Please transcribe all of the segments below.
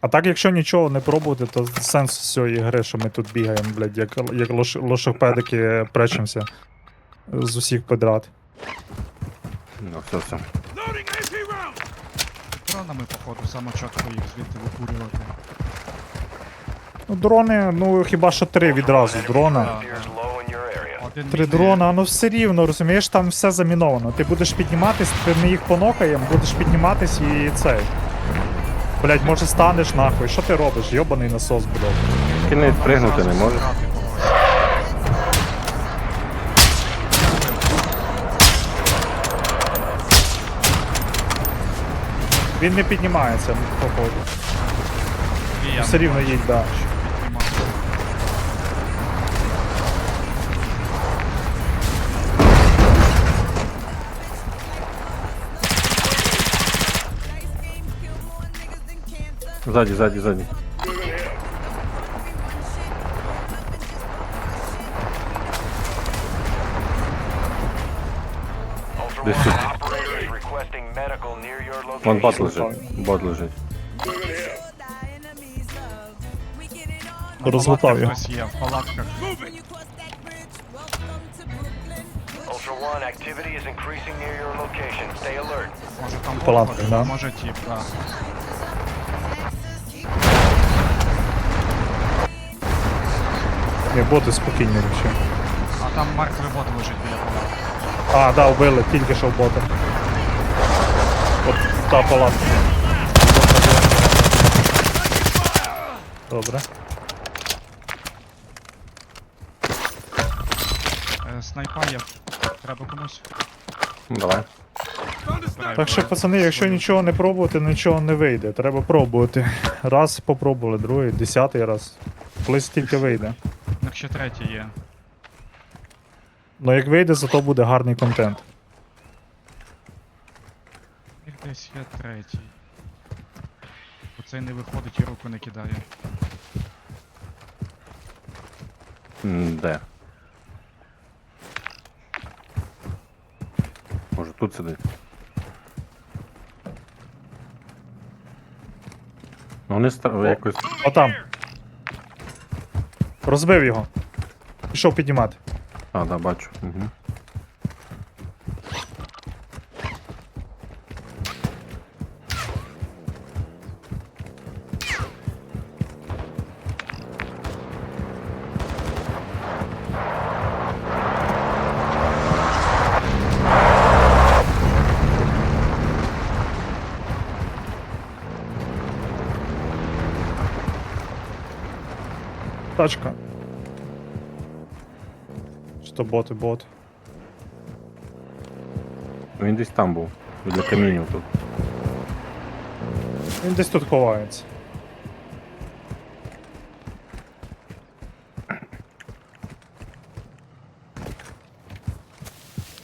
А так, якщо нічого не пробувати, то сенс всієї гри, що ми тут бігаємо, блядь, як, як лош, лошопедики пречемося з усіх подряд. Ну, все, все. Дронами, походу, саме чітко їх звідти викурювати. Ну, дрони, ну хіба що три відразу дрона. Один Три міни- дрона, ну все рівно, розумієш, там все заміновано. Ти будеш підніматись, ти ми їх понокаємо, будеш підніматись і цей. Блять, може станеш нахуй. Що ти робиш? Йобаний насос, блядь. Ти не відпригнути не може. можеш. Він не піднімається, походу. І я Все рівно їдь, да. Requesting medical near your Вон бот лежить. Бот лежить. Розлутав його. Хтось є, в палатках. Ultra One, activity is increasing near your location. Stay alert. Може там бот Палатки, да. може тіп, да. Ні, боти спокійні взагалі. А там мертвий бот лежить біля палатки. А, да, вбили, тільки що в бота. От та палатка. Добре. Е, Снайпа є. Треба комусь. Давай. Збирай Так що, пацани, якщо нічого не пробувати, нічого не вийде. Треба пробувати. Раз попробували, другий, десятий раз. Колись тільки вийде. Якщо третій є. Ну як вийде, зато буде гарний контент. Їх десь є третій. Оцей не виходить і руку не кидає. Де? Може тут сидить. Ну вони стар... якось. Отам. Розбив його. Пішов піднімати. А, да, бачу. Угу. Що бот і бот. Ну він десь там був. Біля камінів тут. Він десь тут ховається.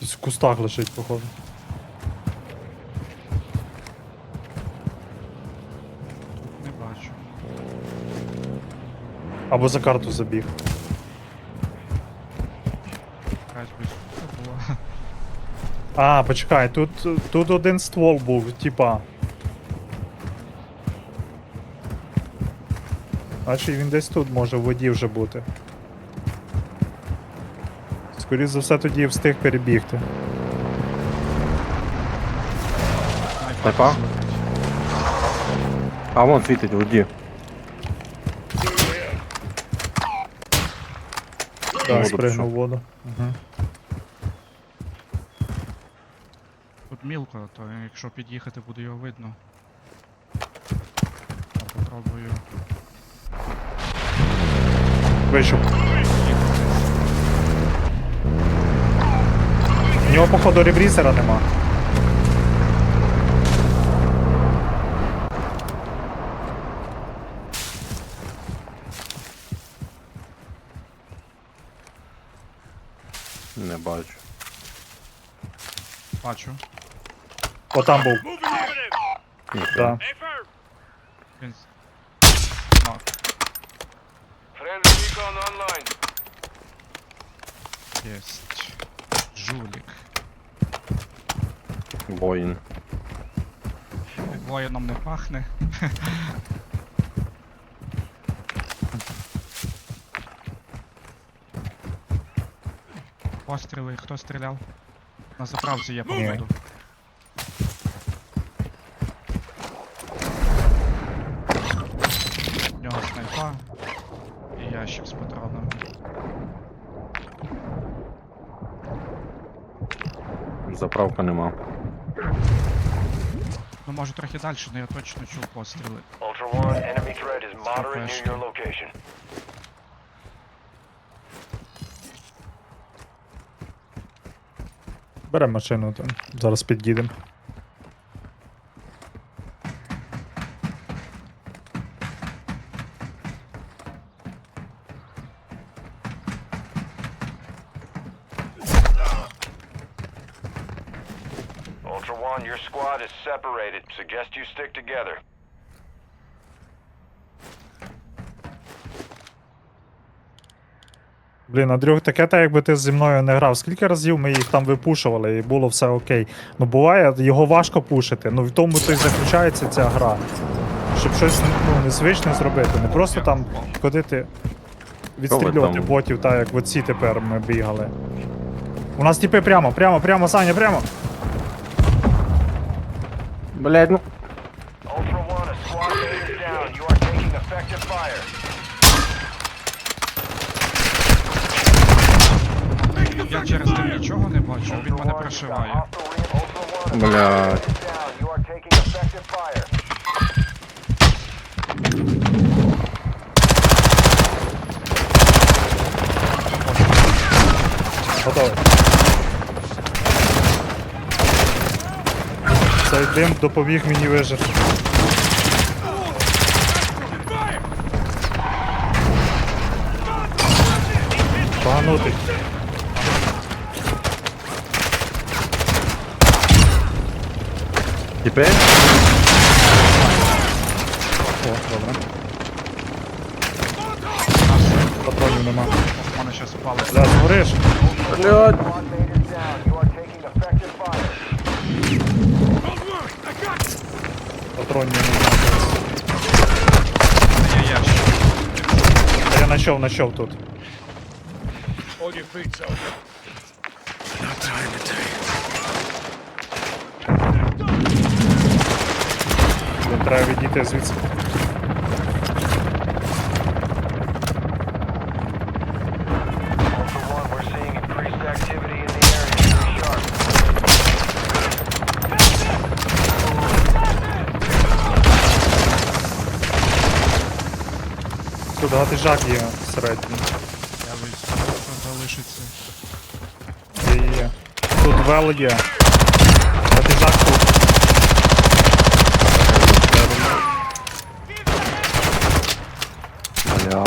Десь в кустах лежить, походу. Не бачу. Або за карту забіг. Якась би штука була. А, почекай, тут, тут один ствол був, типа. Значить він десь тут може в воді вже бути. Скоріше за все тоді встиг перебігти. Снайпа? А вон світить в воді. Так, спригнув воду. Угу. Мілко, то якщо під'їхати буде його видно. Я попробую. Вийшов. У нього, походу, ребрізера нема. Не бачу. Бачу. Отам був. Да. Він з- Мак. Friendly recon online. Єсть. Жулік. Воїн. Воїном не пахне. Постріли, хто стріляв? На заправці я походу. Заправка нема. Ну може трохи далі, але я точно чув постріли. Ultra One, enemy threat is moderate near your location. Беремо машину, там. зараз під'їдемо. Ultra One, your squad is separated. Suggest you stick together. Блін, Андрюх, таке так, якби ти зі мною не грав. Скільки разів ми їх там випушували і було все окей. Ну буває, його важко пушити. Ну в тому то й заключається ця гра. Щоб щось ну, незвичне зробити. Не просто там ходити відстрілювати ботів, так як в оці тепер ми бігали. У нас тіпи прямо, прямо, прямо, Саня, прямо. Блять, ну. Ultra One, a squad mate is down. You are taking effective fire. Я через тим нічого не бачу, він мене прошиває. hostile re- Ultra One, a Блядь. squad mate is down. You are taking effective fire. Готовий. Цей дим допоміг мені вижити. Поганутий. Тепер? О, добре. Патронів нема. Мене щас впало. Бля, згориш. Блять. Squad mate is down. You are taking effective fire. Патронів не ящик. Я нашов, нашов тут. Треба відійти звідси. Тут жак є всередині. Я вийшов, залишиться. Є, є. Тут вел є. Гатижак тут. Бля.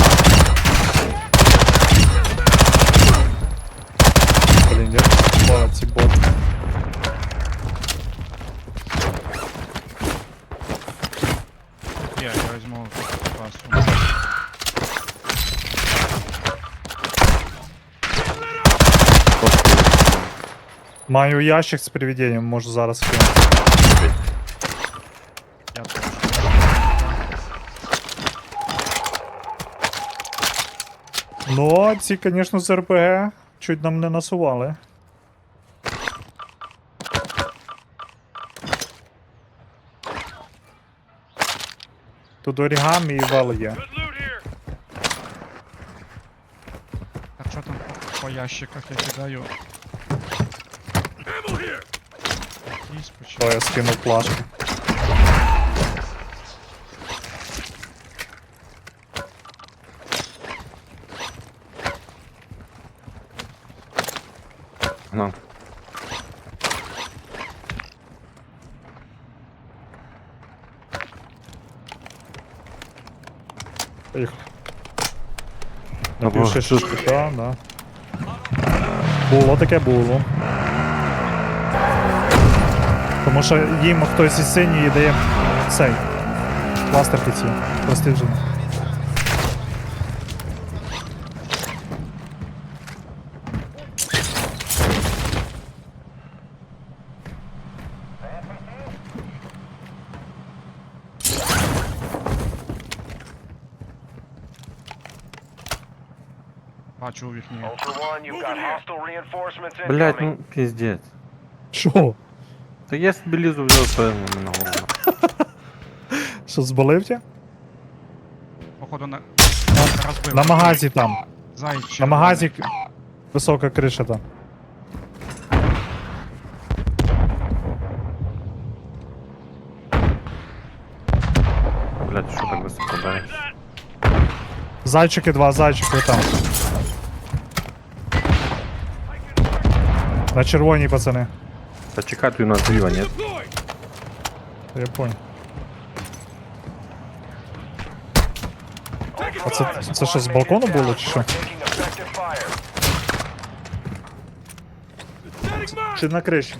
Блін, я спала ці боти. Є, я візьму пасу. Маю ящик з привіденням, можу зараз кинути. Я теж. Ну, а ці, звісно, з РПГ чуть нам не насували. Тут орігамі і вел є. А що там по- по ящиках я кидаю? О, я скинув плашку. На. Поїхали. Ага, Напівши що да. Було таке було. Тому що їм хтось із синьої дає цей. Пластерки ці. Простижені. Бачу у вікні. Ultra One, you've got hostile reinforcements Блять, incoming. ну пиздец. Що? Та я собі лізу взяв певно на голову. Що зболив тебе? Походу на. Розбив. На магазі там. Заєць На магазі висока криша там. Блять, що так високо береш? Зайчики два, зайчики там. На червоній, пацани. Та чекай, у нас зліва, ні? Я понял. А це- це що, з балкону було, чи що? fire. Чи на криші?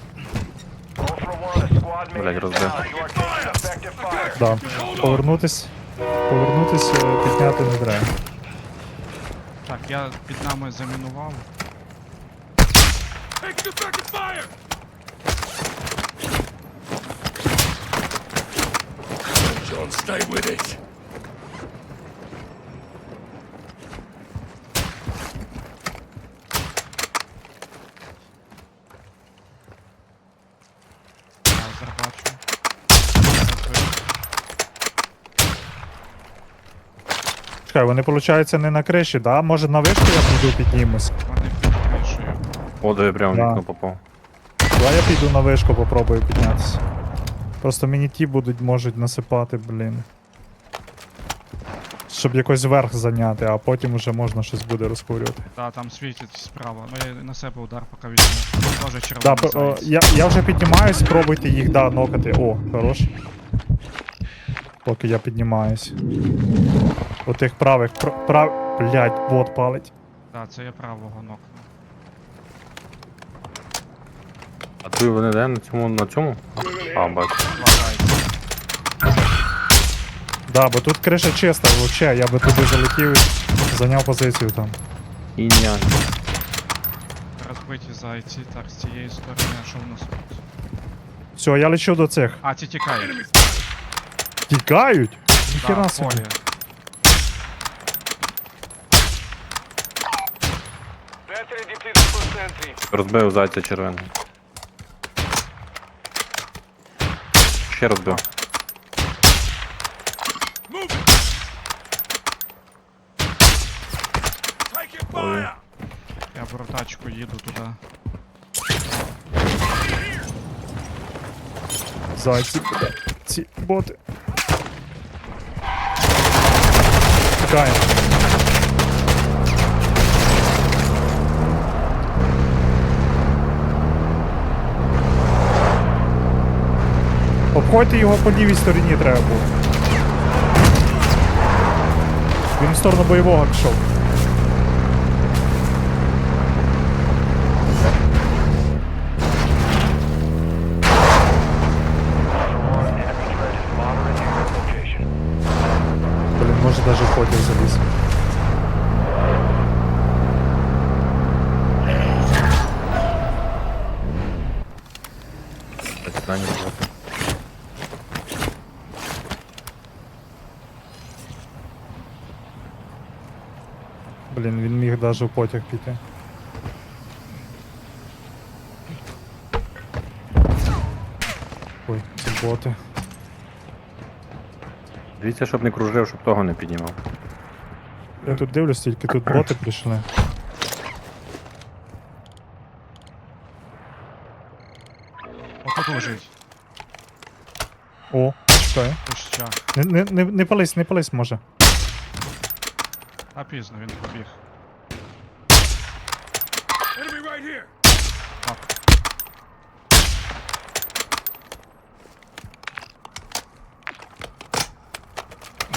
Is розбив. fire. Да. Повернутись. Повернутись, е, підняти не треба. Так, я під нами замінував. Лазер бачу. Розбив. Чекай, вони, виходить, не на криші, да? Може на вишку я піду піднімусь? Вони під кришею. О, де я прямо в Да. вікно попав. Давай я піду на вишку, попробую піднятися. Просто мені ті будуть, можуть насипати, блін. Щоб якось верх зайняти, а потім вже можна щось буде розкурювати. Да, там світить справа. Ну я на себе удар поки візьму. Тоже червоний п- о, я, я вже піднімаюсь, пробуйте їх, да, нокати. О, хорош. Поки я піднімаюсь. Отих правих, пр- прав... Блять, бот палить. Да, це я правого нокнув. А ти вони де на цьому на цьому? А, бачу. Да, бо тут криша чиста, вообще, я би туди залетів і зайняв позицію там. І ня. Розбиті зайці. Так, з цієї сторони, а що в нас тут? Все, я лечу до цих. А, ці тікають. Тікають? Да, Ніхера в собі. полі. For sentry. Розбив зайця червоного. Ще розбив. Ой. Я беру тачку, їду туди. Зайці, бля, ці боти. Тікаємо. Обходьте його по лівій стороні треба було. Він в сторону бойового пішов. Ultra One, enemy threat is moderate near your location. Блін, може даже в потяг заліз. Питання було. Блін, він міг даже в потяг піти. Ой, це боти. Дивіться, щоб не кружив, щоб того не піднімав. Я тут дивлюсь, тільки тут боти прийшли. Отут лежить. О, чекай. В. Не, не, не, не пались, не пались, може. А пізно він побіг. Так.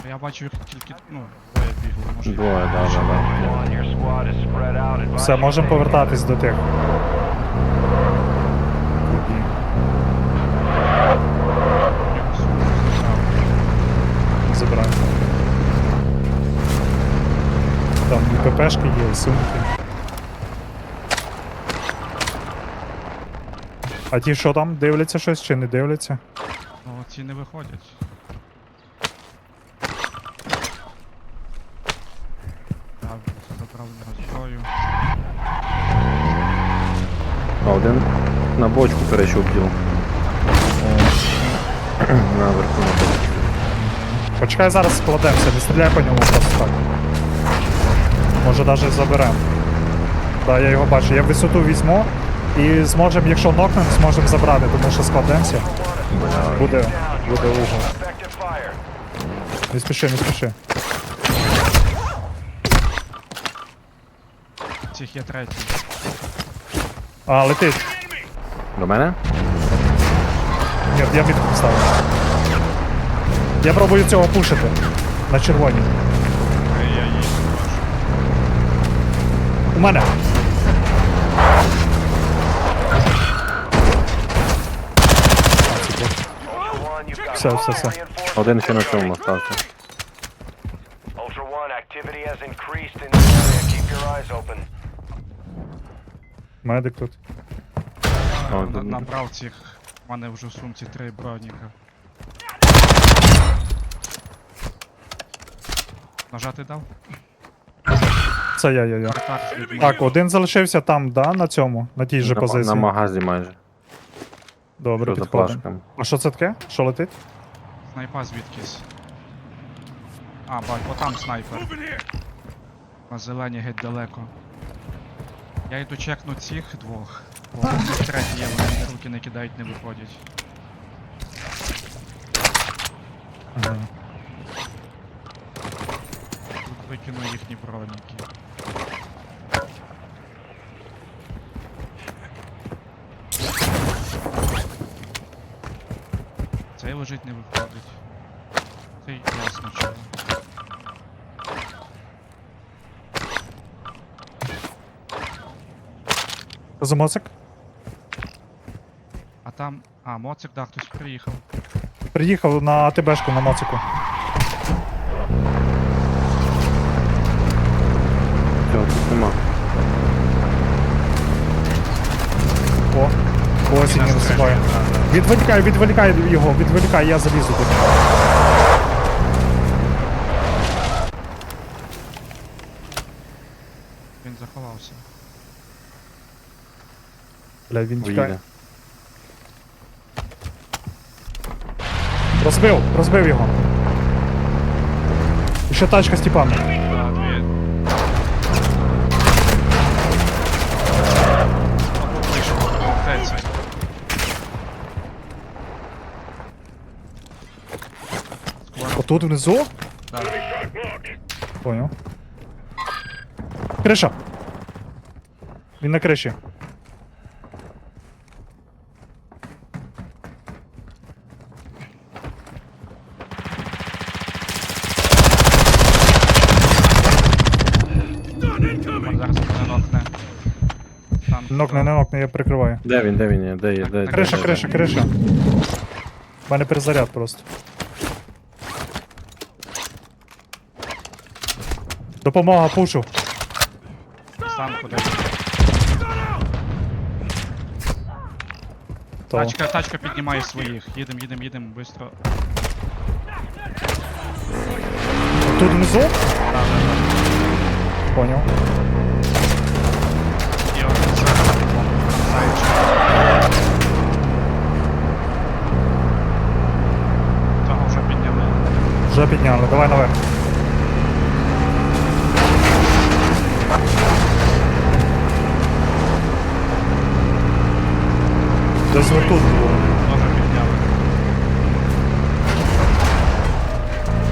Я бачу їх тільки, ну, двоє бігли, може. їх- Двоє, да, да, да. Ultra One, your squad is spread out. Advise Все, you можемо stay повертатись до тих. Забираємо. там і ППшки є, і сумки. А ті що там? Дивляться щось чи не дивляться? Ну ці не виходять. Один на бочку, короче, убил. Наверху на бочку. Почекай зараз складемося, не стріляй по ньому просто так. Може навіть заберемо. Так, я його бачу. Я висоту візьму і зможемо, якщо нокнемо, зможемо забрати, тому що складемося. Буде, буде угол. Не спіши, не спіши. Цих є третій. А, летить. До мене? Ні, я мітку поставив. Я пробую цього пушити. На червоній. Мене. Все, все, все. Один ще на цьому way. Ultra One, activity has increased in the area. Keep your eyes open. Медик тут. О, На- тут- Набрав цих. У мене вже в сумці три броніка. Нажати дав? Це я, я, я. Так, один залишився там, да, на цьому, на тій же на, позиції. на магазі майже. Добре, Що за підходимо. плашками. А що це таке? Що летить? Снайпа звідкись. А, бать, отам снайпер. На зелені геть далеко. Я йду чекну цих двох. Бо цих третій є, вони руки не кидають, не виходять. Ага. Тут викину їхні броніки. Лежить не виходить. Це ясно. Що за моцик? А там. А, моцик, да, хтось приїхав. Приїхав на АТБшку на моцику. Цього тут нема. О, ось він не висипає. Відволікай, відволікай його, відволікай, я залізу до нього. Він заховався. Бля, він тікає. Розбив, розбив його. І ще тачка тіпами. Да, дві. Вийшов, повертається. Скоро, Отут внизу? да. Понял. Криша. Він на криші. Він зараз мене нокне. Там Нокне, не нокне, я прикриваю. Де він, де він є? Де є? Де, де, Криша, криша, криша. У мене перезаряд просто. Допомога пушу. Сам куди. То. Тачка, тачка піднімає своїх. Їдем, їдем, їдем, быстро. Тут внизу? Да, да, да. Понял. Зайчик. Того вже підняли. Вже підняли, давай наверх. Десь ви тут було. Тоже підняли.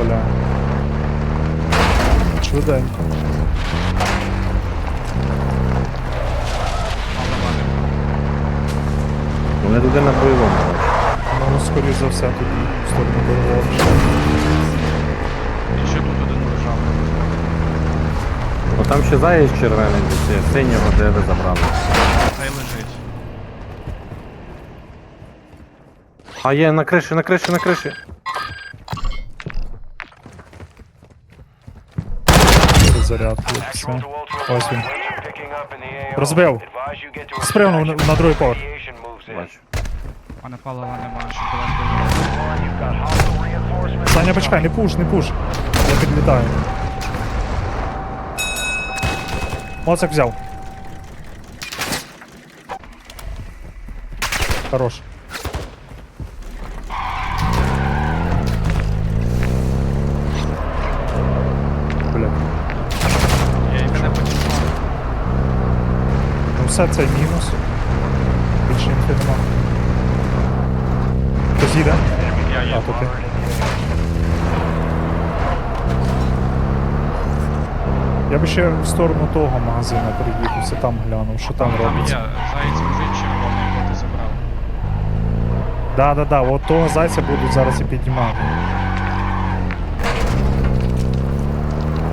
Бля. Швиденько. Вони Вони туди на бойовому. Ну, скоріш за все, тоді в сторону бойового. І ще тут один лежав. Ну там ще заєць червоний, десь є, синього, де ви забрали. Цей лежить. А є на криші, на криші, на криші. Заряд. Все. Ось він. Розбив. Спригнув на, на другий поверх. Бачу. Палива немає, щоб була. Саня, почекай, не пуш, не пуш. Я підлітаю. Моцик взяв. Хорош. Все, це мінус. Більше інфи нема. Хтось їде? Я А, то ти. Я би ще в сторону того магазину приїхався, там глянув, що там Там, є заєць лежить червоний, якого ти забрав. Да, да, да, от того зайця будуть зараз і піднімати.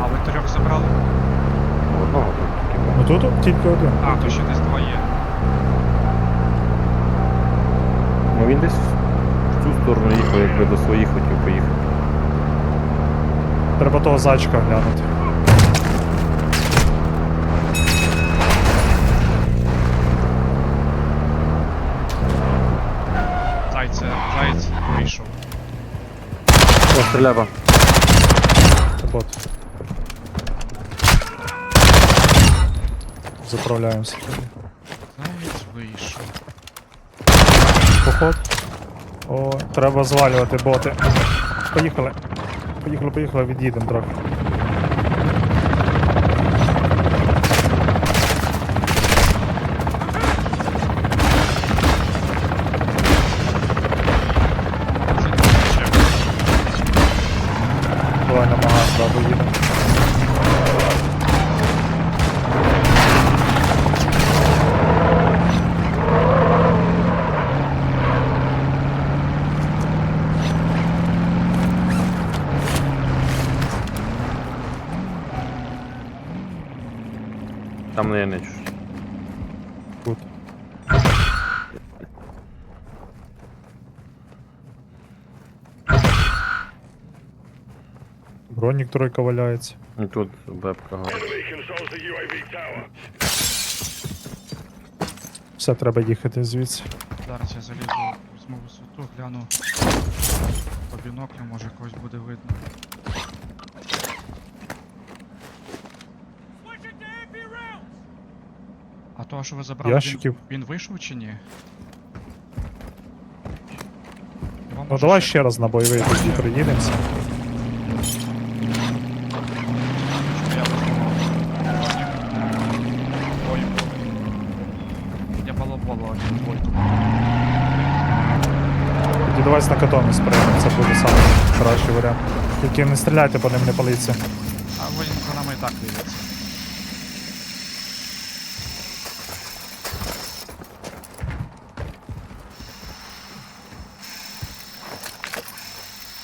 А ви трьох забрали? Одного. Ну тут тільки один. А, то ще десь два є. Ну він десь в цю сторону їхав, якби до своїх хотів поїхати. Треба того зайчика глянути. Зайце, заєць вийшов. О, стрілява. Це бот. Заправляємося. Заєць вийшов. Поход. О, треба звалювати боти. Поїхали. Поїхали, поїхали, від'їдемо трохи. Бронік тройка валяється. І тут вебка. Все, треба їхати звідси. Зараз я залізу, візьму висоту, гляну по біноклю, може когось буде видно. А того, що ви забрали, Ящиків. Він, він вийшов чи ні? Ну може давай ще раз на бойовий тоді приїдемося. Я визнавав. Ой, Я балабола один двойку. Тоді давай з накатону сприймемо, це буде самий кращий варіант. Тільки не стріляйте по ним, не паліться. А він по нами і так дивиться.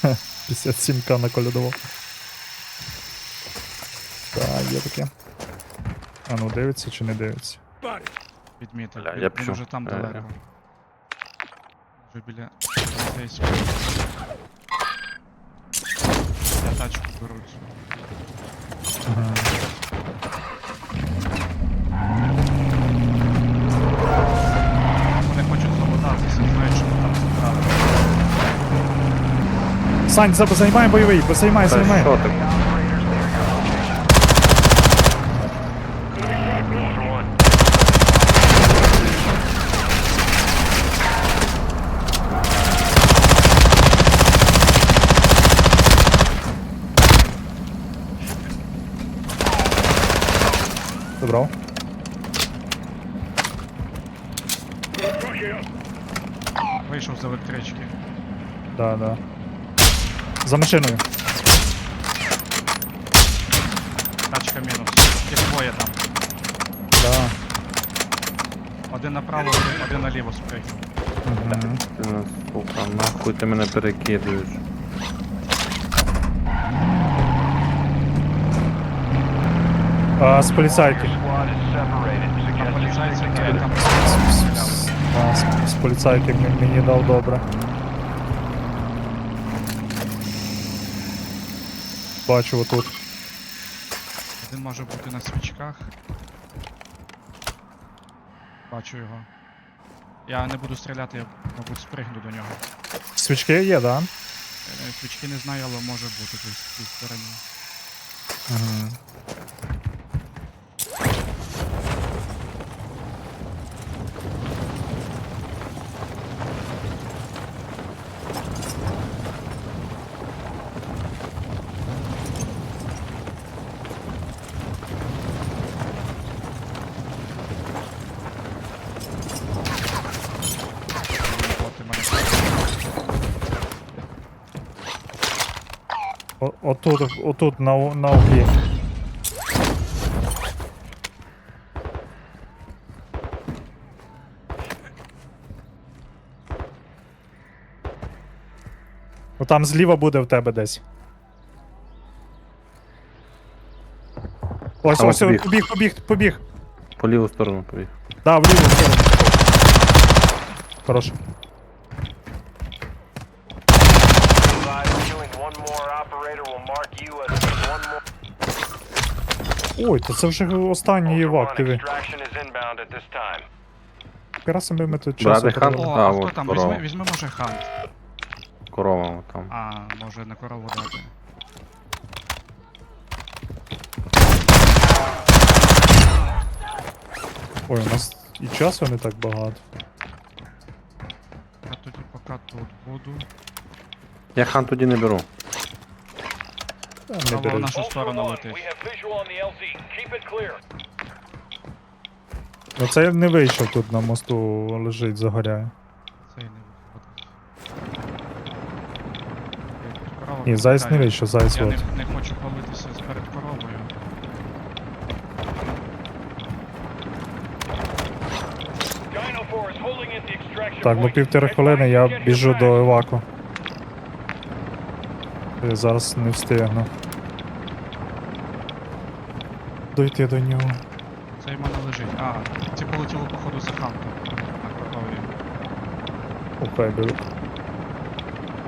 Хе, 57к наколядував. Так, є таке. А ну дивиться чи не дивиться? Відмітив. Бля, я він пішов. уже там Е, далеко. Вже біля поліцейського. Я тачку беруть. Вони хочуть замотатися, знають, що ми там забрали. Сань, за- займай бойовий, займай, Та займай. що так? Ultra One. Забрав. Вийшов з електрички. Да, да. За машиною. Тачка мінус. Їх двоє там. Да. Один направо, один, наліво спригнув. Угу. Ти нас, сука, нахуй ти мене перекидуєш. А, з поліцайки. Там А, з, поліцайки мені дав добре. Бачу отут. Один може бути на свічках. Бачу його. Я не буду стріляти, я, мабуть, спригну до нього. Свічки є, да? Е, Свічки не знаю, але може бути десь в цій стороні. Угу. О- Отут, отут, на, на углі. Отам зліва буде в тебе десь. Ось, Там ось, побіг. побіг, побіг, побіг. По ліву сторону побіг. Да, в ліву сторону. Хорош. Ой, то це вже останній євак, One, диви. Якраз ми ми тут часу Брати? О, А, а хто от там? корова. Візьми, візьми може хант. Корова там. А, може на корову дати. Ой, у нас і часу не так багато. Я тоді поки тут буду. Я хан тоді не беру. Не в бери. нашу сторону летить. clear. Ну не вийшов тут на мосту лежить, загоряє. Цей не виходить. Окей, корова Ні, зайць не прилітає. вийшов, зайць Я от. не, не хочу палитися перед коровою. Dino 4 is holding at the extraction Так, ну півтори хвилини я біжу до еваку. Я зараз не встигну. Дойти до нього. Цей в мене лежить. А, ці полетіли походу за хантом на корові. Окей, беру.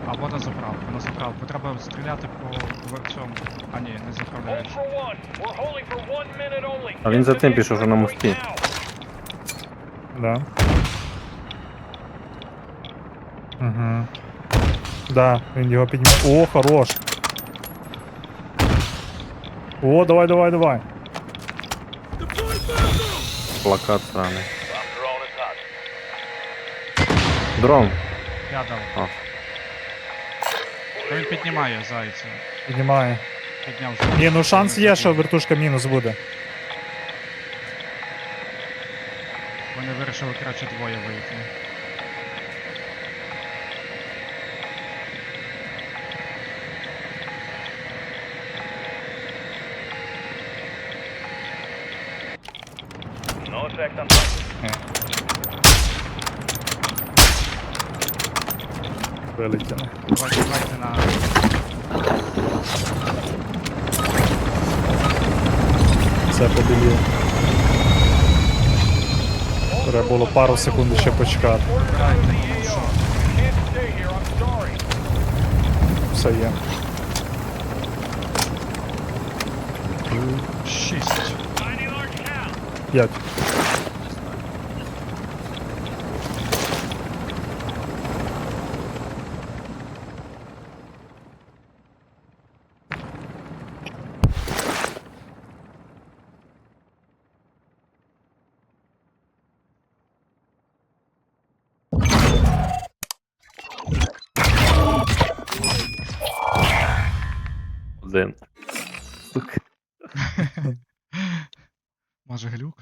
Або на заправку. На заправку. Треба стріляти по цьому. А ні, не заправляєш. А він за тим пішов вже на мості. Да. Угу. Да, він його піднімає. О, хорош. О, давай, давай, давай. Плакат сраний. Дрон. Я дав. А. Та Він піднімає зайця. Піднімає. Підняв вже. Ні, ну шанс є, що вертушка мінус буде. Вони вирішили краще двоє вийти. Все побіліло. Треба було пару секунд ще почекати. Все є. Шість. Глюк?